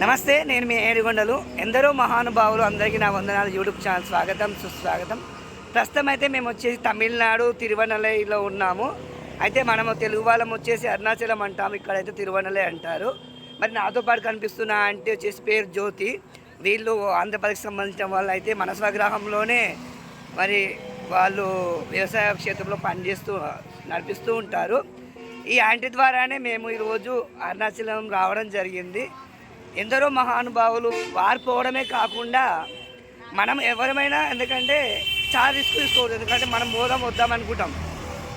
నమస్తే నేను మీ ఏడుగొండలు. ఎందరో మహానుభావులు అందరికీ నా వందనాలు. యూట్యూబ్ ఛానల్ స్వాగతం సుస్వాగతం. ప్రస్తుతం అయితే మేము వచ్చేసి తమిళనాడు తిరువనలైలో ఉన్నాము. అయితే మనము తెలుగు వాళ్ళం వచ్చేసి అరుణాచలం అంటాము. ఇక్కడైతే తిరువనలై అంటారు. మరి నాతో పాటు కనిపిస్తున్న అంటే వచ్చేసి పేరు జ్యోతి. వీళ్ళు ఆంధ్రప్రదేశ్కి సంబంధించిన వాళ్ళు అయితే మన స్వగ్రహంలోనే మరి వాళ్ళు వ్యవసాయ క్షేత్రంలో పనిచేస్తూ నడిపిస్తూ ఉంటారు. ఈ ఆంటీ ద్వారానే మేము ఈరోజు అరుణాచలం రావడం జరిగింది. ఎందరో మహానుభావులు వారు పోవడమే కాకుండా మనం ఎవరమైనా ఎందుకంటే చాలా రిస్క్ తీసుకోవద్దు ఎందుకంటే మనం పోదాం వద్దాం అనుకుంటాం.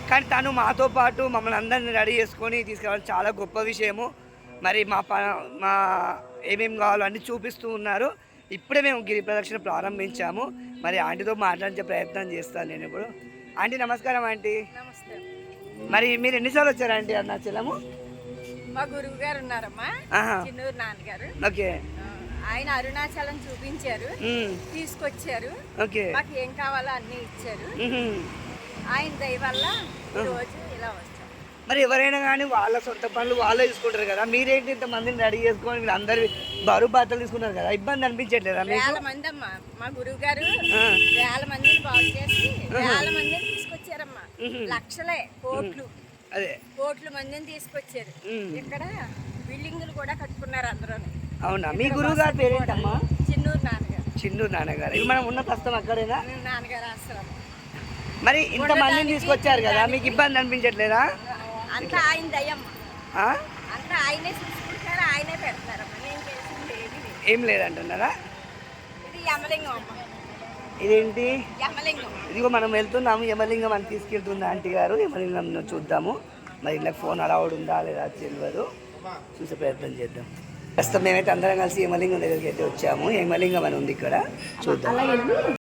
కానీ తను మాతో పాటు మమ్మల్ని అందరిని రెడీ చేసుకొని తీసుకురావడం చాలా గొప్ప విషయము. మరి మా ప మా ఏమేమి కావాలో అన్నీ చూపిస్తూ ఉన్నారు. ఇప్పుడే మేము గిరి ప్రదక్షిణ ప్రారంభించాము. మరి ఆంటీతో మాట్లాడించే ప్రయత్నం చేస్తాను నేను ఇప్పుడు. ఆంటీ నమస్కారం ఆంటీ. మరి మీరు ఎన్నిసార్లు వచ్చారు ఆంటీ అరుణాచలము? మా గురువు గారు ఉన్నారమ్మా. చిన్నూరు నాన్నగారు. ఓకే. ఆయన అరుణాచలం చూపించారు. తీసుకొచ్చారు. మాకు ఏం కావాలో అన్నీ ఇచ్చారు. ఆయన దయ వల్ల రోజు ఇలా వచ్చాం. మరి ఎవరైనా కానీ వాళ్ళ సొంత పనులు వాళ్ళే చూసుకుంటారు కదా. మీరేంటి ఇంత మందిని రెడీ చేసుకొని మీరు అందరు బరువు బాధలు తీసుకున్నారు కదా. ఇబ్బంది అనిపించట్లేదా వేల మంది అమ్మా. మా గురువు గారు. వేల మందిని బాగు చేసి వేల మందిని తీసుకొచ్చారమ్మా. లక్షలే కోట్లు. అదే. కోట్ల మందిని తీసుకొచ్చారు. ఇక్కడ బిల్డింగులు కూడా కట్టుకున్నారు అందరూ అవునా? మీ గురువు గారి పేరేంటమ్మా? చిన్నూరు నాన్నగారు. చిండు నాన్నగారు. ఇవి మనం ఉన్న ప్రస్తుతం అక్కడేనా? నాన్నగారు ఆశ్రమం. మరి ఇంత మందిని తీసుకొచ్చారు కదా మీకు ఇబ్బంది అనిపించట్లేదా? అంతా ఆయన దయమ్మ ఆ? అంతా ఆయనే చూసుకుంటారు ఆయనే లేదు. ఏం లేదంటున్నారా? ఇది యమలింగం అమ్మ. ఇదేంటి? యమలింగం. ఇదిగో మనం వెళ్తున్నాము. యమలింగం అని తీసుకెళ్తుంది ఆంటీ గారు. యమలింగం చూద్దాము. మరి ఇలా ఫోన్ అలౌడ్ ఉందా లేదా తెలియదు చూసే ప్రయత్నం చేద్దాం. ప్రస్తుతం మేమైతే అందరం కలిసి యమలింగం దగ్గరికి అయితే వచ్చాము. యమలింగం అని ఉంది ఇక్కడ. చూద్దాం.